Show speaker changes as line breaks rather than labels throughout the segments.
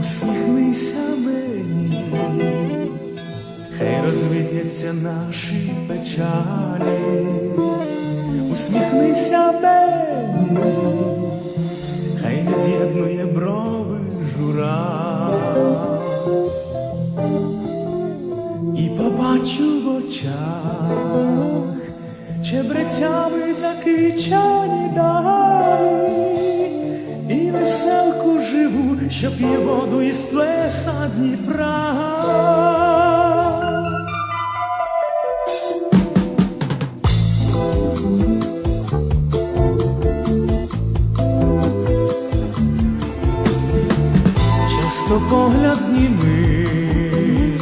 Усміхнися мені, хай розвіються наші печалі, усміхнися мені, хай не з'єднує брови жура, і побачу в очах чебрецями закичані далі, і веселку живу, що п'є воду із плеса Дніпра. Часто погляд німий,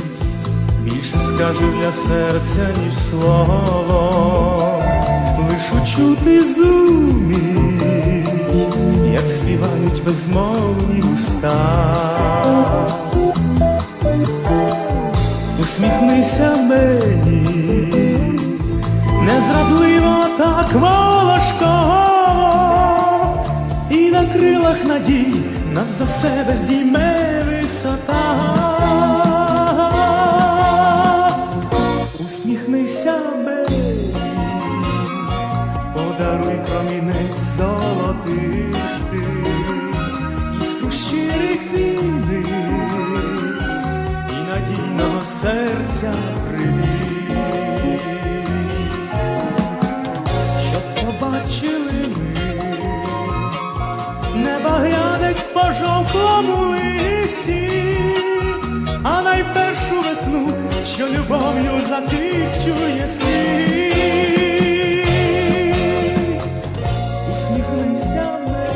більше скаже для серця, ніж слово, лиш учути зумій, як співають безмовні уста. Усміхнися мені, незрадливо так волошково, і на крилах надій нас до себе зійме висота. Усміхнися подаруй промінець золотистий, іскру щирих зіниць і надійного серця привіт, щоб побачили ми небоглянець по жовтому листі, а найпершу весну, що любов'ю закичує світ. Усміхнися мені,